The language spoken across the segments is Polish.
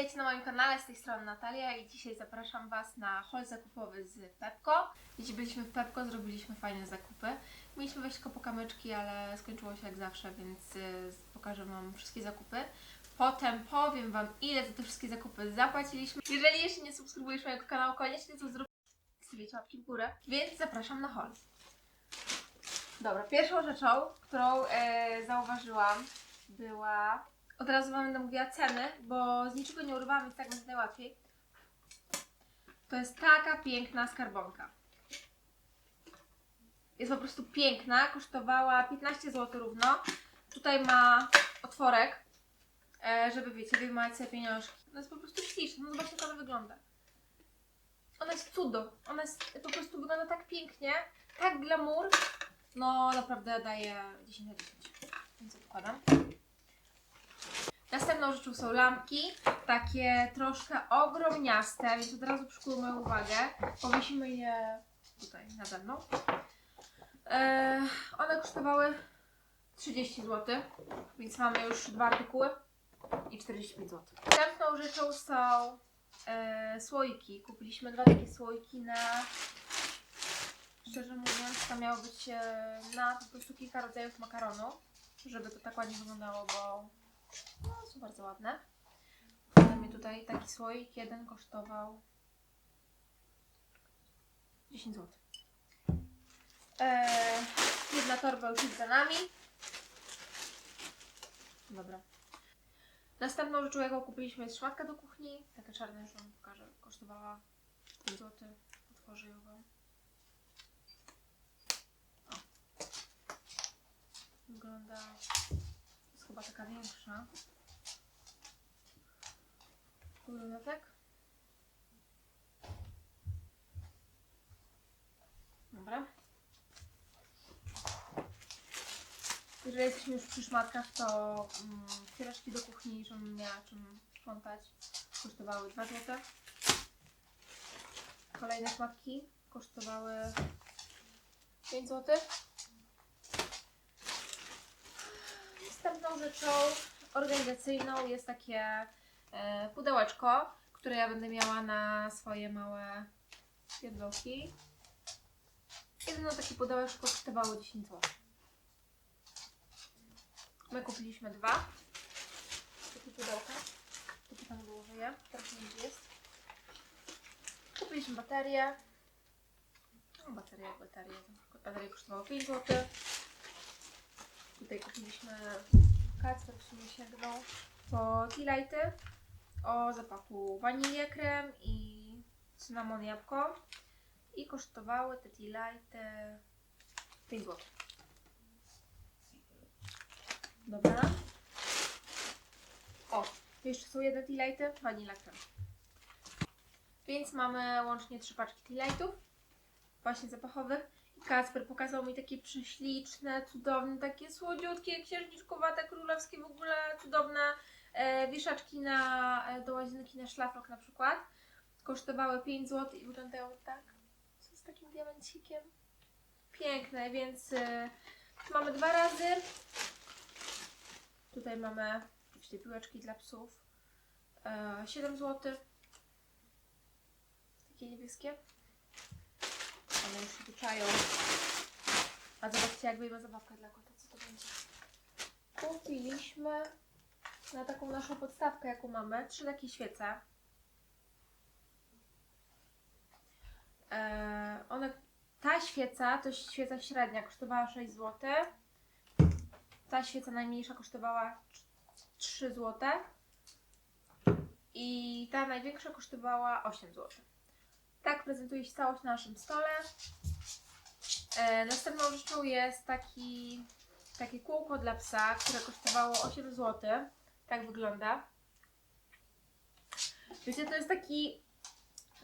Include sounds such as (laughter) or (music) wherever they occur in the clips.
witajcie na moim kanale, z tej strony Natalia i dzisiaj zapraszam Was na haul zakupowy z Pepko. Dziś byliśmy w Pepko, zrobiliśmy fajne zakupy. Mieliśmy wejść tylko po kamyczki, ale skończyło się jak zawsze, więc y, pokażę Wam wszystkie zakupy. Potem powiem Wam, ile za te wszystkie zakupy zapłaciliśmy. Jeżeli jeszcze nie subskrybujesz mojego kanału, koniecznie to zrób. Stawiajcie łapki w górę, więc zapraszam na haul. Dobra, pierwszą rzeczą, którą e, zauważyłam, była. Od razu Wam będę mówiła ceny, bo z niczego nie urywałam, więc tak będzie najłatwiej. To jest taka piękna skarbonka. Jest po prostu piękna, kosztowała 15 zł równo. Tutaj ma otworek, e, żeby wiecie, wyjmować sobie pieniążki. Ona jest po prostu śliczna, no zobaczcie jak ona wygląda. Ona jest cudo, ona jest, po prostu wygląda tak pięknie, tak glamour. No naprawdę daje 10 na 10. Więc odkładam. Następną rzeczą są lampki, takie troszkę ogromniaste, więc od razu przykuły uwagę. Powiesimy je tutaj nade mną. E, one kosztowały 30 zł, więc mamy już dwa artykuły i 45 zł. Następną rzeczą są e, słoiki. Kupiliśmy dwa takie słoiki na Szczerze mówiąc, to miało być e, na po prostu kilka rodzajów makaronu, żeby to tak ładnie wyglądało, bo no, są bardzo ładne. Mamy tutaj taki słoik, jeden kosztował 10 zł. Eee, jedna torba już jest za nami. Dobra. Następną rzeczą, jaką kupiliśmy jest szmatka do kuchni. Taka czarna, już Wam pokażę. Kosztowała 5 zł. Otworzę ją Wam. Wygląda. Jest chyba taka większa. Tak. Dobra. Jeżeli jesteśmy już przy szmatkach, to mm, piereczki do kuchni, żebym miała czym sprzątać, kosztowały 2 zł. Kolejne szmatki kosztowały 5 zł. Następną rzeczą organizacyjną jest takie e, pudełeczko, które ja będę miała na swoje małe jadłoki. Jedno takie pudełeczko kosztowało 10 zł. My kupiliśmy dwa takie pudełka. Takie tam wyłożę je. Teraz nie jest. Kupiliśmy baterię. No, bateria bateria. Bateria kosztowała 5 zł. Tutaj kupiliśmy kacper, w sumie sięgnął po tea o zapachu wanilię krem i cynamon jabłko i kosztowały te tea lighty 5 zł. Dobra. O, jeszcze są jedne tea lighty, wanila krem. Więc mamy łącznie trzy paczki tea lightów, właśnie zapachowych. I Kacper pokazał mi takie prześliczne, cudowne, takie słodziutkie, księżniczkowate, królewskie, w ogóle cudowne e, na, e, do łazienki na szlafrok na przykład. Kosztowały 5 zł i wyglądają tak, co z takim diamencikiem. Piękne, więc e, mamy dwa razy. Tutaj mamy te piłeczki dla psów. E, 7 zł. Takie niebieskie. One już się tu czają. A zobaczcie, jak wyjmę zabawkę dla kota, co to będzie. Kupiliśmy na taką naszą podstawkę, jaką mamy, trzy takie świece. Eee, one, ta świeca, to świeca średnia, kosztowała 6 zł. Ta świeca najmniejsza kosztowała 3 zł. I ta największa kosztowała 8 zł. Tak prezentuje się całość na naszym stole. E, następną rzeczą jest taki, takie kółko dla psa, które kosztowało 8 zł. Tak wygląda. Wiecie, to jest taki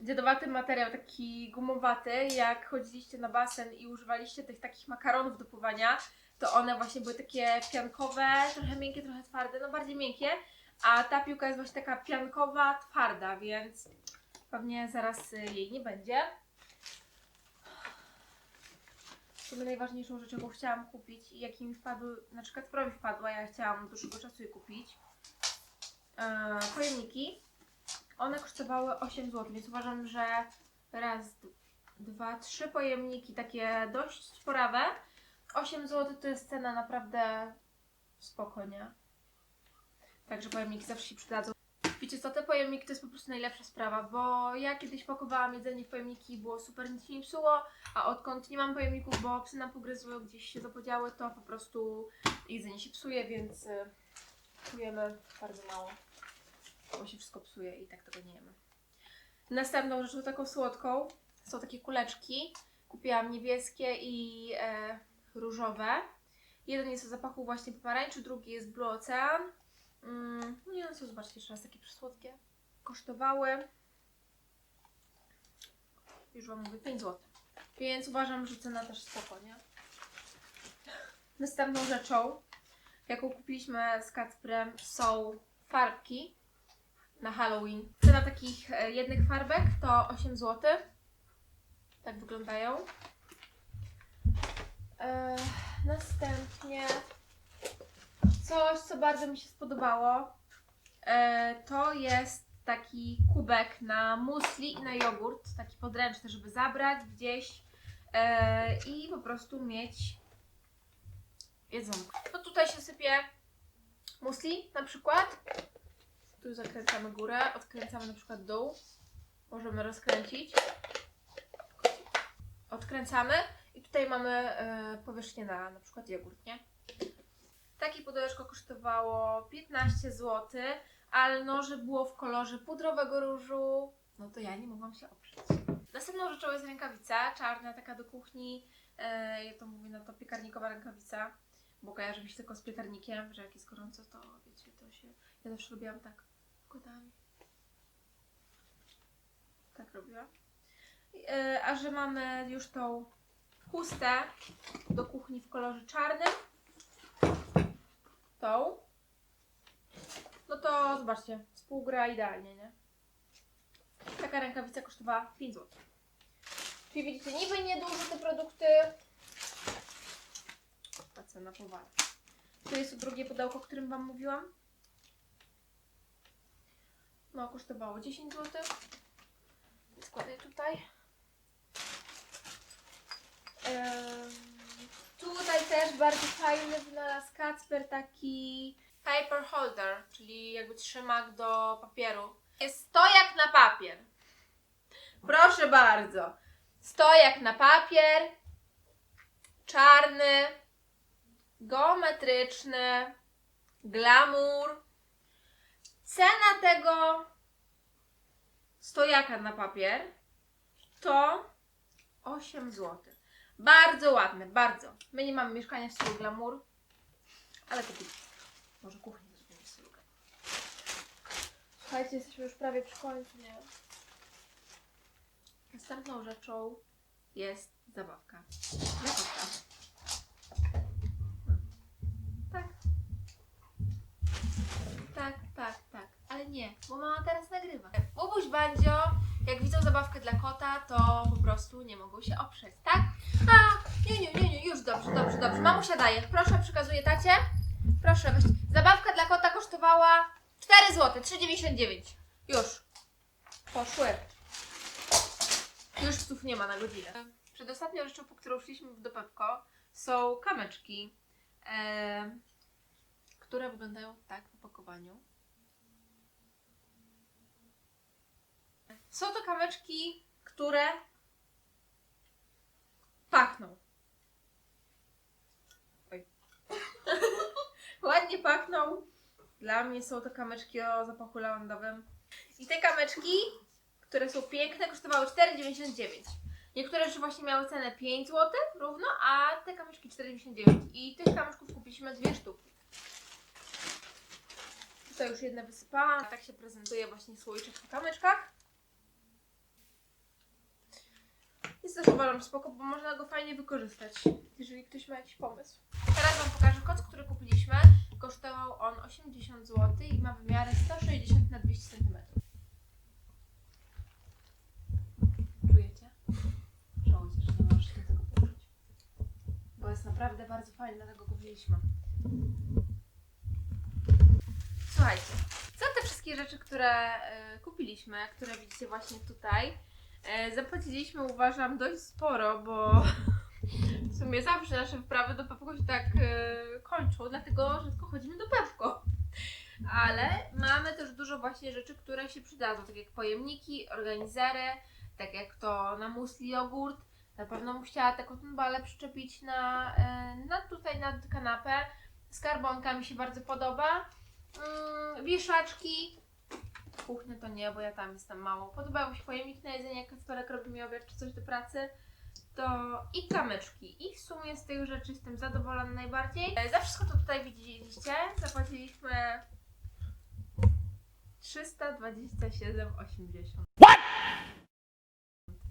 dziedowaty materiał, taki gumowaty. Jak chodziliście na basen i używaliście tych takich makaronów do pływania, to one właśnie były takie piankowe, trochę miękkie, trochę twarde, no bardziej miękkie. A ta piłka jest właśnie taka piankowa, twarda, więc Pewnie zaraz y, jej nie będzie. W sumie najważniejszą rzeczą, jaką chciałam kupić i jaki mi wpadł, znaczy Kacprowi wpadła, ja chciałam dłuższego czasu je kupić. Eee, pojemniki. One kosztowały 8 zł, więc uważam, że raz, dwa, trzy pojemniki takie dość sporawe. 8 zł to jest cena naprawdę spokojnie. Także pojemniki zawsze się przydadzą. Wiecie co, te pojemniki to jest po prostu najlepsza sprawa, bo ja kiedyś pakowałam jedzenie w pojemniki i było super, nic się nie psuło, a odkąd nie mam pojemników, bo psy nam pogryzły, gdzieś się zapodziały, to po prostu jedzenie się psuje, więc y, kupujemy bardzo mało, bo się wszystko psuje i tak tego nie jemy. Następną rzeczą taką słodką są takie kuleczki. Kupiłam niebieskie i e, różowe. Jeden jest o zapachu właśnie pomarańczy, drugi jest Blue Ocean. Mm, no i one są, zobaczcie jeszcze raz, takie przysłodkie. Kosztowały, już Wam mówię, 5 zł. Więc uważam, że cena też spoko, nie? Następną rzeczą, jaką kupiliśmy z Kacprem, są farbki na Halloween. Cena takich e, jednych farbek to 8 zł. Tak wyglądają. E, następnie coś, co bardzo mi się spodobało, e, to jest taki kubek na musli i na jogurt, taki podręczny, żeby zabrać gdzieś e, i po prostu mieć jedzonko. To tutaj się sypie musli na przykład. Tu zakręcamy górę, odkręcamy na przykład dół. Możemy rozkręcić. Odkręcamy i tutaj mamy e, powierzchnię na na przykład jogurt, nie? Pudełeczko kosztowało 15 zł, ale no, że było w kolorze pudrowego różu, no to ja nie mogłam się oprzeć. Następną rzeczą jest rękawica, czarna, taka do kuchni. E, ja to mówię na to piekarnikowa rękawica, bo kojarzy mi się tylko z piekarnikiem, że jak jest gorąco, to wiecie, to się... Ja zawsze robiłam tak, wkładałam. Tak robiłam. E, a że mamy już tą chustę do kuchni w kolorze czarnym, no to zobaczcie, współgra idealnie, nie? Taka rękawica kosztowała 5 zł. Czyli widzicie, niby nieduże te produkty, ta cena powala. Tu jest drugie pudełko, o którym Wam mówiłam. No, kosztowało 10 zł. Składaj tutaj. Tutaj bardzo fajny wynalazł Kacper, taki paper holder, czyli jakby trzymak do papieru. Jest stojak na papier. Proszę bardzo. Stojak na papier. Czarny. Geometryczny. Glamour. Cena tego stojaka na papier to 8 zł. Bardzo ładne, bardzo. My nie mamy mieszkania w stylu glamour, ale to być. Może kuchnię zrobimy w stylu glamour. Słuchajcie, jesteśmy już prawie przy końcu, nie? Następną rzeczą jest zabawka kota. Tak. Tak, tak, tak. Ale nie, bo mama teraz nagrywa. Bubuś Bandzio, jak widzą zabawkę dla kota, to po prostu nie mogą się oprzeć, tak? A, nie, nie, nie, nie, już dobrze, dobrze, dobrze. Mamusia daje. Proszę, przekazuję tacie. Proszę, weź. Zabawka dla kota kosztowała 4 zł, 3,99. Już. Poszły. Już psów nie ma na godzinę. Przedostatnią rzeczą, po którą szliśmy do Pepko, są kameczki, e, które wyglądają tak w opakowaniu. Są to kameczki, które pachną. Oj. (laughs) Ładnie pachną. Dla mnie są to kameczki o zapachu lawandowym. I te kameczki, które są piękne, kosztowały 4,99. Niektóre rzeczy właśnie miały cenę 5 zł równo, a te kamyczki 4,99. I tych kamyczków kupiliśmy dwie sztuki. Tutaj już jedne wysypałam. Tak się prezentuje właśnie słoiczek w kamyczkach. Jest też uważam spoko, bo można go fajnie wykorzystać, jeżeli ktoś ma jakiś pomysł. Teraz Wam pokażę koc, który kupiliśmy. Kosztował on 80 zł i ma wymiary 160 na 200 cm. Czujecie? Żałujcie, że nie możecie tego poczuć. Bo jest naprawdę bardzo fajny, dlatego go wzięliśmy. Słuchajcie, co te wszystkie rzeczy, które e, kupiliśmy, które widzicie właśnie tutaj, e, zapłaciliśmy uważam dość sporo, bo w sumie zawsze nasze wyprawy do Pepko się tak e, kończą, dlatego rzadko chodzimy do Pepko. Ale mamy też dużo właśnie rzeczy, które się przydadzą, tak jak pojemniki, organizery, tak jak to na musli jogurt. Na pewno chciała taką balę przyczepić na, e, na tutaj na kanapę. Skarbonka mi się bardzo podoba. Mm, wieszaczki. Kuchnia to nie, bo ja tam jestem mało. Podobają mi się pojemnik na jedzenie, jak Kacperek robi mi obiad czy coś do pracy. To i kamyczki. I w sumie z tych rzeczy jestem zadowolona najbardziej. E, Za wszystko to tutaj widzieliście. Zapłaciliśmy 327,80.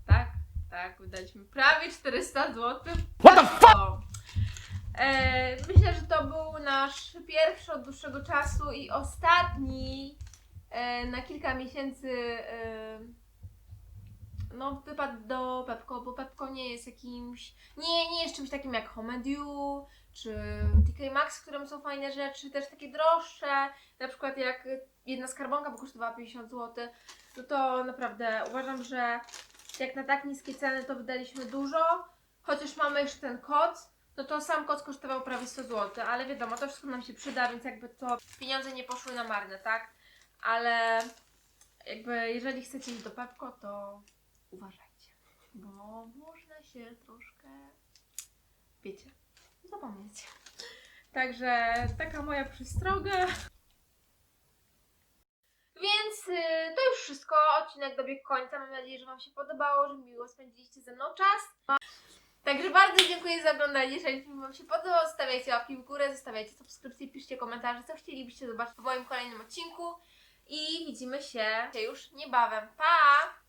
Tak, tak, wydaliśmy prawie 400 zł. What the fuck? E, myślę, że to był nasz pierwszy od dłuższego czasu i ostatni na kilka miesięcy e, no, wypad do Pepko, bo Pepko nie jest jakimś, nie, nie jest czymś takim jak Homedew czy TK Maxx, w którym są fajne rzeczy, też takie droższe, na przykład jak jedna skarbonka bo kosztowała 50 zł, no to naprawdę uważam, że jak na tak niskie ceny to wydaliśmy dużo, chociaż mamy jeszcze ten kod, no to sam kod kosztował prawie 100 zł, ale wiadomo, to wszystko nam się przyda, więc jakby to pieniądze nie poszły na marne, tak? Ale jakby jeżeli chcecie iść do Pepko, to uważajcie, bo można się troszkę, wiecie, zapomnieć. Także taka moja przystroga. Więc y, to już wszystko. Odcinek dobiegł końca. Mam nadzieję, że Wam się podobało, że miło spędziliście ze mną czas. Także bardzo dziękuję za oglądanie. Jeżeli film Wam się podobał, zostawiajcie łapki w górę, zostawiajcie subskrypcje, piszcie komentarze, co chcielibyście zobaczyć w moim kolejnym odcinku. I widzimy się już niebawem. Pa!